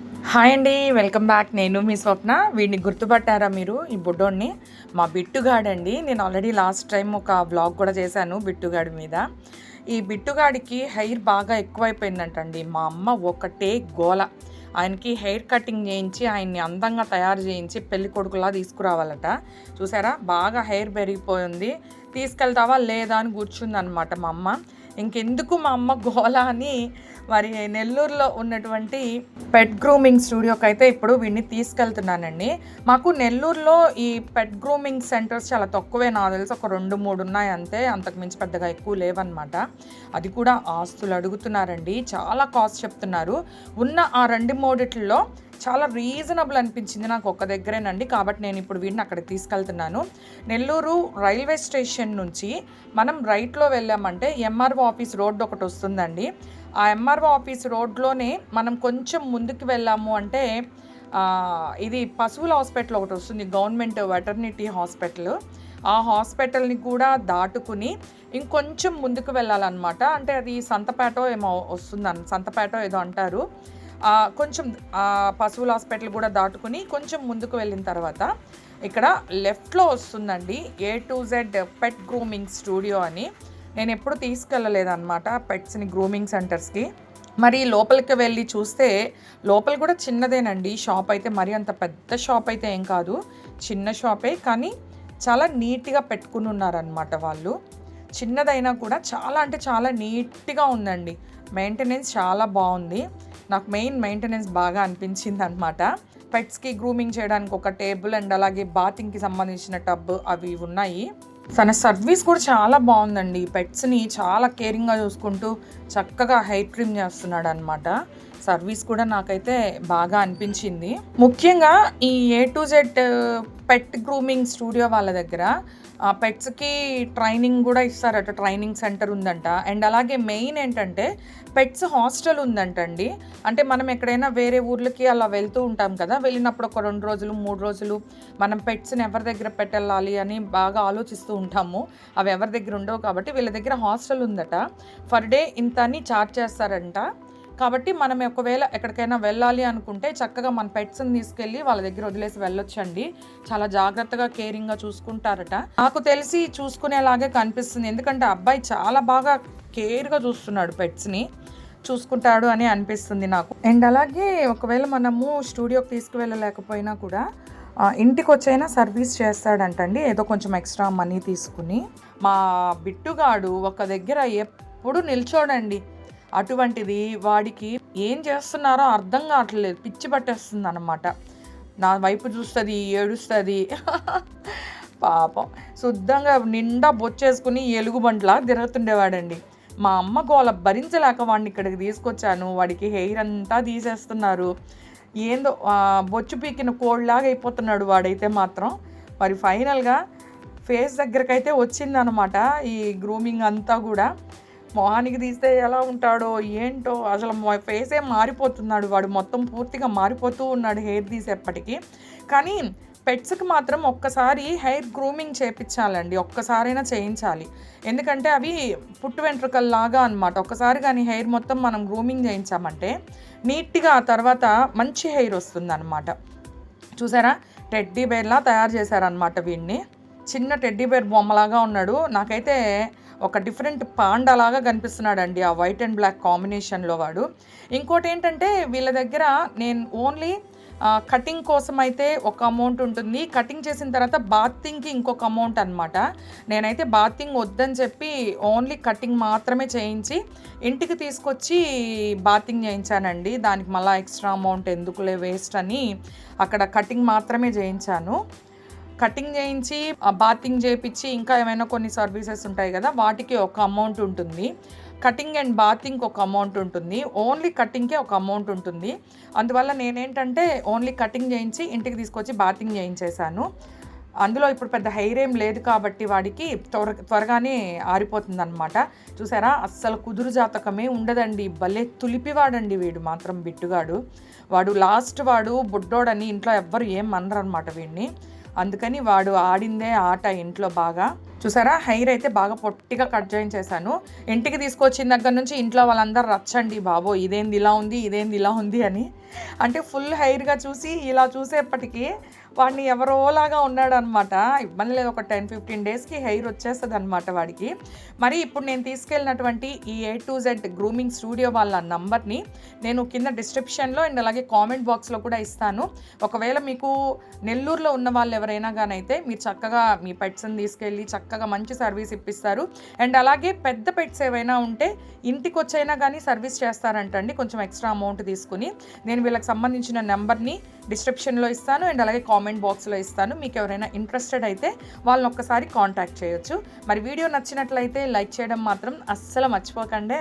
Hi అండి welcome back. నేను మీ స్వప్న. వీడిని గుర్తుపట్టారా మీరు? ఈ బుడ్డోడిని మా బిట్టుగాడండి. నేను ఆల్రెడీ లాస్ట్ టైం ఒక బ్లాగ్ కూడా చేశాను బిట్టుగాడి మీద. ఈ బిట్టుగాడికి హెయిర్ బాగా ఎక్కువైపోయిందంటండి. మా అమ్మ ఒకటే గోల. ఆయనకి హెయిర్ కటింగ్ చేయించి ఆయన్ని అందంగా తయారు చేయించి పెళ్ళి కొడుకులా తీసుకురావాలట. చూసారా? బాగా హెయిర్ పెరిగిపోయింది. తీసుకెళ్తావా లేదా అని కూర్చుందనమాట మా అమ్మ. ఇంకెందుకు మా అమ్మ గోల అని మరి నెల్లూరులో ఉన్నటువంటి పెట్ గ్రూమింగ్ స్టూడియోకి అయితే ఇప్పుడు వీడిని తీసుకెళ్తున్నానండి. మాకు నెల్లూరులో ఈ పెట్ గ్రూమింగ్ సెంటర్స్ చాలా తక్కువే. నాకు తెలిసి ఒక రెండు మూడు ఉన్నాయి అంతే. అంతకు మించి పెద్దగా ఎక్కువ లేవన్నమాట. అది కూడా ఆస్తులు అడుగుతున్నారండి. చాలా కాస్ట్ చెప్తున్నారు. ఉన్న ఆ రెండు మూడిట్లో చాలా రీజనబుల్ అనిపించింది నాకు ఒక్క దగ్గరేనండి. కాబట్టి నేను ఇప్పుడు వీడిని అక్కడికి తీసుకెళ్తున్నాను. నెల్లూరు రైల్వే స్టేషన్ నుంచి మనం రైట్లో వెళ్ళామంటే ఎంఆర్ఓ ఆఫీస్ రోడ్ ఒకటి వస్తుందండి. ఆ ఎంఆర్ఓ ఆఫీస్ రోడ్లోనే మనం కొంచెం ముందుకు వెళ్ళాము అంటే ఇది పశువుల హాస్పిటల్ ఒకటి వస్తుంది గవర్నమెంట్ వెటర్నిటీ హాస్పిటల్. ఆ హాస్పిటల్ని కూడా దాటుకుని ఇంకొంచెం ముందుకు వెళ్ళాలన్నమాట. అంటే అది సంతపేట ఏమో వస్తుందని సంతపేట ఏదో అంటారు. కొంచెం పశువుల హాస్పిటల్ కూడా దాటుకుని కొంచెం ముందుకు వెళ్ళిన తర్వాత ఇక్కడ లెఫ్ట్లో వస్తుందండి A to Z pet grooming studio అని. నేను ఎప్పుడు తీసుకెళ్ళలేదన్నమాట పెట్స్ని గ్రూమింగ్ సెంటర్స్కి. మరి లోపలికి వెళ్ళి చూస్తే లోపల కూడా చిన్నదేనండి. షాప్ అయితే మరి అంత పెద్ద షాప్ అయితే ఏం కాదు. చిన్న షాపే కానీ చాలా నీట్గా పెట్టుకుని ఉన్నారనమాట వాళ్ళు. చిన్నదైనా కూడా చాలా అంటే చాలా నీట్గా ఉందండి. మెయింటెనెన్స్ చాలా బాగుంది. నాకు మెయిన్ మెయింటెనెన్స్ బాగా అనిపించింది అనమాట పెట్స్కి గ్రూమింగ్ చేయడానికి ఒక టేబుల్ అండ్ అలాగే బాతింగ్కి సంబంధించిన టబ్ అవి ఉన్నాయి. తన సర్వీస్ కూడా చాలా బాగుందండి. పెట్స్ని చాలా కేరింగ్గా చూసుకుంటూ చక్కగా హెయిర్ ట్రిమ్ చేస్తున్నాడు అనమాట సర్వీస్ కూడా నాకైతే బాగా అనిపించింది. ముఖ్యంగా ఈ A to Z pet grooming studio వాళ్ళ దగ్గర పెట్స్కి ట్రైనింగ్ కూడా ఇస్తారట ట్రైనింగ్ సెంటర్ ఉందంట. అండ్ అలాగే మెయిన్ ఏంటంటే పెట్స్ హాస్టల్ ఉందంటండి. అంటే మనం ఎక్కడైనా వేరే ఊర్లకి అలా వెళ్తూ ఉంటాం కదా వెళ్ళినప్పుడు ఒక రెండు రోజులు మూడు రోజులు మనం పెట్స్ని ఎవరి దగ్గర పెట్టాలి అని బాగా ఆలోచిస్తూ ఉంటాము. అవి ఎవరి దగ్గర ఉండవు కాబట్టి వీళ్ళ దగ్గర హాస్టల్ ఉందట. ఫర్ డే ఇంత అని చార్జ్ చేస్తారంట. కాబట్టి మనం ఒకవేళ ఎక్కడికైనా వెళ్ళాలి అనుకుంటే చక్కగా మన పెట్స్ని తీసుకెళ్ళి వాళ్ళ దగ్గర వదిలేసి వెళ్ళొచ్చండి. చాలా జాగ్రత్తగా కేరింగ్గా చూసుకుంటారట. నాకు తెలిసి చూసుకునేలాగే కనిపిస్తుంది. ఎందుకంటే అబ్బాయి చాలా బాగా కేర్గా చూస్తున్నాడు పెట్స్ని. చూసుకుంటాడు అని అనిపిస్తుంది నాకు. అండ్ అలాగే ఒకవేళ మనము స్టూడియోకి తీసుకువెళ్ళలేకపోయినా కూడా ఇంటికి వచ్చైనా సర్వీస్ చేస్తాడంటండి. ఏదో కొంచెం ఎక్స్ట్రా మనీ తీసుకుని. మా బిట్టుగాడు ఒక దగ్గర ఎప్పుడు నిల్చోడండి. అటువంటిది వాడికి ఏం చేస్తున్నారో అర్థం కావట్లేదు. పిచ్చి పట్టేస్తుంది అనమాట నా వైపు చూస్తుంది ఏడుస్తుంది. పాపం. శుద్ధంగా నిండా బొచ్చేసుకుని ఎలుగుబంట్లా తిరుగుతుండేవాడండి. మా అమ్మ గోల భరించలేక వాడిని ఇక్కడికి తీసుకొచ్చాను. వాడికి హెయిర్ అంతా తీసేస్తున్నారు. ఏందో బొచ్చు పీకిన కోళ్ళలాగా అయిపోతున్నాడు వాడైతే మాత్రం. మరి ఫైనల్గా ఫేస్ దగ్గరకైతే వచ్చిందనమాట ఈ గ్రూమింగ్ అంతా కూడా. మొహానికి తీస్తే ఎలా ఉంటాడో ఏంటో అసలు మా ఫేసే మారిపోతున్నాడు. వాడు మొత్తం పూర్తిగా మారిపోతూ ఉన్నాడు హెయిర్ తీసేపటికి కానీ పెట్స్కి మాత్రం ఒక్కసారి హెయిర్ గ్రూమింగ్ చేయించాలండి ఒక్కసారైనా చేయించాలి. ఎందుకంటే అవి పుట్టు వెంట్రుకల్లాగా అనమాట ఒక్కసారి కానీ హెయిర్ మొత్తం మనం గ్రూమింగ్ చేయించామంటే నీట్గా ఆ తర్వాత మంచి హెయిర్ వస్తుందన్నమాట. చూసారా? టెడ్డీ బేర్లా తయారు చేశారనమాట వీడిని. చిన్న టెడ్డీ బేర్ బొమ్మలాగా ఉన్నాడు. నాకైతే ఒక డిఫరెంట్ పాండలాగా కనిపిస్తున్నాడండి ఆ వైట్ అండ్ బ్లాక్ కాంబినేషన్లో వాడు. ఇంకోటి ఏంటంటే వీళ్ళ దగ్గర నేను ఓన్లీ కటింగ్ కోసం అయితే ఒక అమౌంట్ ఉంటుంది. కటింగ్ చేసిన తర్వాత బాతింగ్కి ఇంకొక అమౌంట్ అనమాట నేనైతే బాతింగ్ వద్దని చెప్పి ఓన్లీ కటింగ్ మాత్రమే చేయించి ఇంటికి తీసుకొచ్చి బాతింగ్ చేయించానండి. దానికి మళ్ళీ ఎక్స్ట్రా అమౌంట్ ఎందుకులే వేస్ట్ అని అక్కడ కటింగ్ మాత్రమే చేయించాను. కటింగ్ చేయించి బాతింగ్ చేయించి ఇంకా ఏమైనా కొన్ని సర్వీసెస్ ఉంటాయి కదా వాటికి ఒక అమౌంట్ ఉంటుంది. కటింగ్ అండ్ బాతింగ్ ఒక అమౌంట్ ఉంటుంది. ఓన్లీ కటింగ్కే ఒక అమౌంట్ ఉంటుంది. అందువల్ల నేనేంటంటే ఓన్లీ కటింగ్ చేయించి ఇంటికి తీసుకొచ్చి బాతింగ్ చేయించేశాను. అందులో ఇప్పుడు పెద్ద హెయిర్ ఏం లేదు కాబట్టి వాడికి త్వర త్వరగానే ఆరిపోతుంది అనమాట చూసారా? అస్సలు కుదురు జాతకమే ఉండదండి. భలే తులిపివాడండి వీడు మాత్రం బిట్టుగాడు. వాడు లాస్ట్ వాడు బుడ్డోడని ఇంట్లో ఎవ్వరు ఏం అనరు అనమాట వీడిని. అందుకని వాడు ఆడిందే ఆట ఇంట్లో బాగా. చూసారా? హెయిర్ అయితే బాగా పొట్టిగా కట్ చేయించేశాను. ఇంటికి తీసుకొచ్చిన దగ్గర నుంచి ఇంట్లో వాళ్ళందరూ రచ్చండి బాబో ఇదేంది ఇలా ఉంది ఇదేంది ఇలా ఉంది అని. అంటే ఫుల్ హెయిర్గా చూసి ఇలా చూసేప్పటికీ వాడిని ఎవరోలాగా ఉన్నాడు అనమాట ఇబ్బంది లేదు ఒక టెన్ ఫిఫ్టీన్ డేస్కి హెయిర్ వచ్చేస్తుంది అనమాట వాడికి. మరి ఇప్పుడు నేను తీసుకెళ్ళినటువంటి ఈ A to Z grooming studio వాళ్ళ నంబర్ని నేను కింద డిస్క్రిప్షన్లో అండ్ అలాగే కామెంట్ బాక్స్లో కూడా ఇస్తాను. ఒకవేళ మీకు నెల్లూరులో ఉన్న వాళ్ళు ఎవరైనా కానైతే మీరు చక్కగా మీ పెట్స్ని తీసుకెళ్ళి చక్కగా మంచి సర్వీస్ ఇప్పిస్తారు. అండ్ అలాగే పెద్ద పెట్స్ ఏవైనా ఉంటే ఇంటికి వచ్చైనా కానీ సర్వీస్ చేస్తారంటండి. కొంచెం ఎక్స్ట్రా అమౌంట్ తీసుకుని నేను వీళ్ళకి సంబంధించిన నెంబర్ని డిస్క్రిప్షన్లో ఇస్తాను. అండ్ అలాగే కామెంట్ బాక్స్లో ఇస్తాను. మీకు ఎవరైనా ఇంట్రెస్టెడ్ అయితే వాళ్ళని ఒక్కసారి కాంటాక్ట్ చేయొచ్చు. మరి వీడియో నచ్చినట్లయితే లైక్ చేయడం మాత్రం అస్సలు మర్చిపోకండి.